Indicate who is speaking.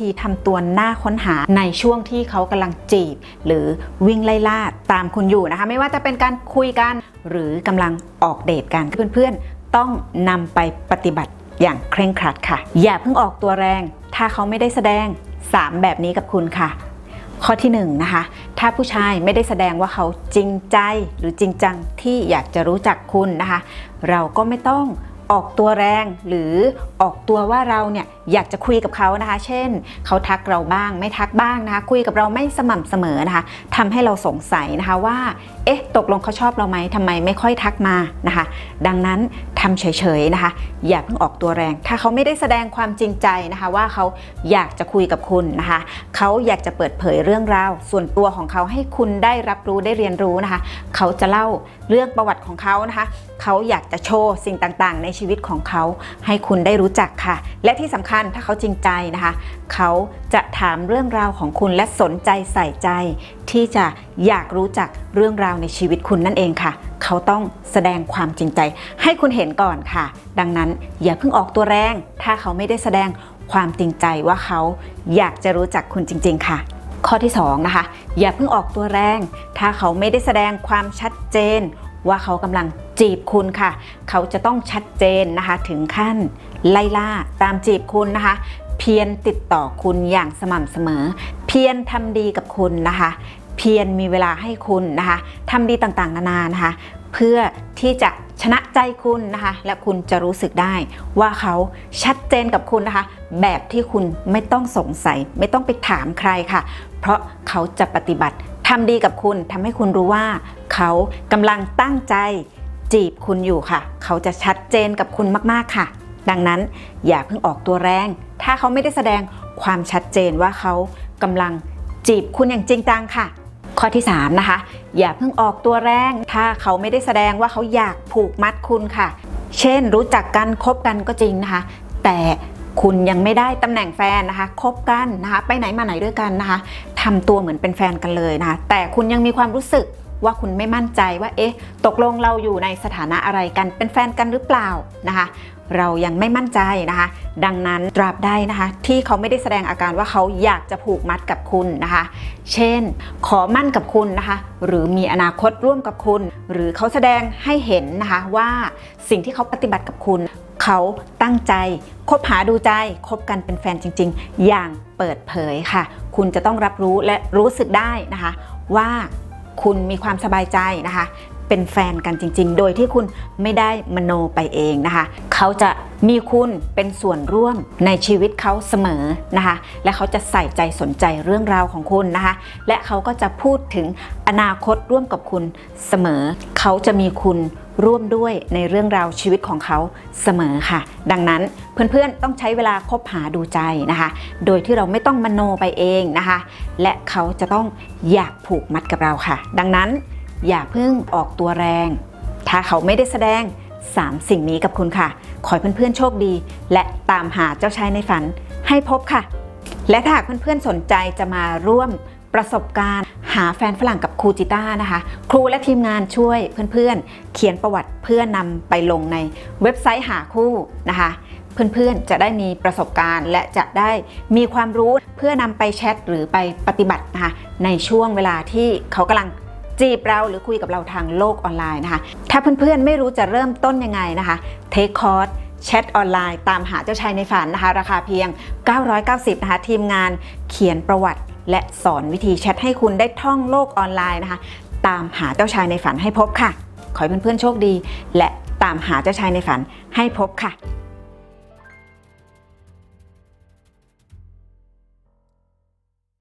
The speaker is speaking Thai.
Speaker 1: ธีทำตัวหน่าค้นหาในช่วงที่เขากำลังจีบ หรือวิ่งไล่ล่าตามคุณอยู่นะคะ ไม่ว่าจะเป็นการคุยกัน หรือกำลังออกเดทกันเพื่อนๆ ต้องนำไปปฏิบัติอย่างเคร่งครัดค่ะ อย่าเพิ่งออกตัวแรง ถ้าเขาไม่ได้แสดง 3 แบบนี้กับคุณค่ะ ข้อที่1นงนะคะ ถ้าผู้ชายไม่ได้แสดงว่าเขาจริงใจหรือจริงจังที่อยากจะรู้จักคุณนะคะ เราก็ไม่ต้อง ออกตัวแรงหรือออกตัวว่าเราเนี่ยอยากจะคุยกับเขานะคะ เช่น เขาทักเราบ้างไม่ทักบ้างนะคะ คุยกับเราไม่สม่ำเสมอนะคะทำให้เราสงสัยนะคะว่า เอ๊ะ ตกลงเขาชอบเราไหมทำไมไม่ค่อยทักมานะคะ ดังนั้นทำเฉยๆนะคะ อย่าเพิ่งออกตัวแรง ถ้าเขาไม่ได้แสดงความจริงใจนะคะ ว่าเขาอยากจะคุยกับคุณนะคะ เขาอยากจะเปิดเผยเรื่องราว ส่วนตัวของเขาให้คุณได้รับรู้ได้เรียนรู้นะคะ เขาจะเล่าเรื่องประวัติของเขานะคะ เขาอยากจะโชว์สิ่งต่างๆ ในชีวิตของเขา ให้คุณได้รู้จักค่ะ และที่สำคัญถ้าเขาจริงใจนะคะ เขาจะถามเรื่องราวของคุณและสนใจใส่ใจ ที่จะอยากรู้จักเรื่องราวในชีวิตคุณนั่นเองค่ะ เขาต้องแสดงความจริงใจ ให้คุณเห็นก่อนค่ะ ดังนั้นอย่าเพิ่งออกตัวแรง ถ้าเขาไม่ได้แสดงความจริงใจว่าเขาอยากจะรู้จักคุณจริง ๆ ค่ะ ข้อที่2นะคะอย่าเพิ่งออกตัวแรง ถ้าเขาไม่ได้แสดงความชัดเจน ว่าเขากำลังจีบคุณค่ะ เขาจะต้องชัดเจนนะคะ ถึงขั้นไล่ล่าตามจีบคุณนะคะ เพียรติดต่อคุณอย่างสม่ำเสมอ เพียรทำดีกับคุณนะคะ พียรมีเวลาให้คุณนะคะทำดีต่างๆ นานานะคะ เพื่อที่จะชนะใจคุณนะคะ และคุณจะรู้สึกได้ว่าเขาชัดเจนกับคุณนะคะ แบบที่คุณไม่ต้องสงสัย ไม่ต้องไปถามใครค่ะ เพราะเขาจะปฏิบัติทำดีกับคุณทำให้คุณรู้ว่า เขากำลังตั้งใจจีบคุณอยู่ค่ะ เขาจะชัดเจนกับคุณมากๆค่ะ ดังนั้นอย่าเพิ่งออกตัวแรง ถ้าเขาไม่ได้แสดงความชัดเจนว่าเขากำลังจีบคุณอย่างจริงจังค่ะ ข้อที่ 3 นะคะ อย่าเพิ่งออกตัวแรง ถ้าเขาไม่ได้แสดงว่าเขาอยากผูกมัดคุณค่ะ เช่นรู้จักกันคบกันก็จริงนะคะ แต่คุณยังไม่ได้ตำแหน่งแฟนนะคะคบกันนะคะ ไปไหนมาไหนด้วยกันนะคะทำตัวเหมือนเป็นแฟนกันเลยนะคะ แต่คุณยังมีความรู้สึก ว่าคุณไม่มั่นใจว่าเอ๊ะตกลงเราอยู่ในสถานะอะไรกันเป็นแฟนกันหรือเปล่านะคะ เรายังไม่มั่นใจนะคะ ดังนั้นตราบใดนะคะ ที่เขาไม่ได้แสดงอาการว่าเขาอยากจะผูกมัดกับคุณนะคะ เช่น ขอมั่นกับคุณนะคะ หรือมีอนาคตร่วมกับคุณ หรือเขาแสดงให้เห็นนะคะว่าสิ่งที่เขาปฏิบัติกับคุณเขาตั้งใจคบหาดูใจคบกันเป็นแฟนจริง ๆ อย่างเปิดเผยค่ะ คุณจะต้องรับรู้และรู้สึกได้นะคะ ว่า คุณมีความสบายใจนะคะ เป็นแฟนกันจริง ๆ โดยที่คุณไม่ได้มโนไปเองนะคะ เขาจะมีคุณเป็นส่วนร่วมในชีวิตเขาเสมอนะคะ และเขาจะใส่ใจสนใจเรื่องราวของคุณนะคะ และเขาก็จะพูดถึงอนาคตร่วมกับคุณเสมอ เขาจะมีคุณ ร่วมด้วยในเรื่องราวชีวิตของเขาเสมอค่ะ ดังนั้นเพื่อนๆต้องใช้เวลาคบหาดูใจนะคะ โดยที่เราไม่ต้องมโนไปเองนะคะ และเขาจะต้องอยากผูกมัดกับเราค่ะ ดังนั้นอย่าเพิ่งออกตัวแรง ถ้าเขาไม่ได้แสดง 3 สิ่งนี้กับคุณค่ะ ขอให้เพื่อนๆโชคดี และตามหาเจ้าชายในฝันให้พบค่ะ และถ้าหากเพื่อนๆสนใจจะมาร่วมประสบการณ์ หาแฟนฝรั่งกับครูจิต้านะคะ ครูและทีมงานช่วยเพื่อนๆ เขียนประวัติเพื่อนำไปลงในเว็บไซต์หาคู่นะคะ เพื่อนๆจะได้มีประสบการณ์และจะได้มีความรู้เพื่อนำไปแชทหรือไปปฏิบัตินะคะในช่วงเวลาที่เขากำลังจีบเราหรือคุยกับเราทางโลกออนไลน์นะคะ ถ้าเพื่อนๆไม่รู้จะเริ่มต้นยังไงนะคะเทคคอร์สแชทออนไลน์ตามหาเจ้าชายในฝันนะคะ ราคาเพียง 990นะคะทีมงานเขียนประวัติ และสอนวิธีแชทให้คุณได้ท่องโลกออนไลน์นะคะ ตามหาเจ้าชายในฝันให้พบค่ะ ขอให้เพื่อนๆโชคดี และตามหาเจ้าชายในฝันให้พบค่ะ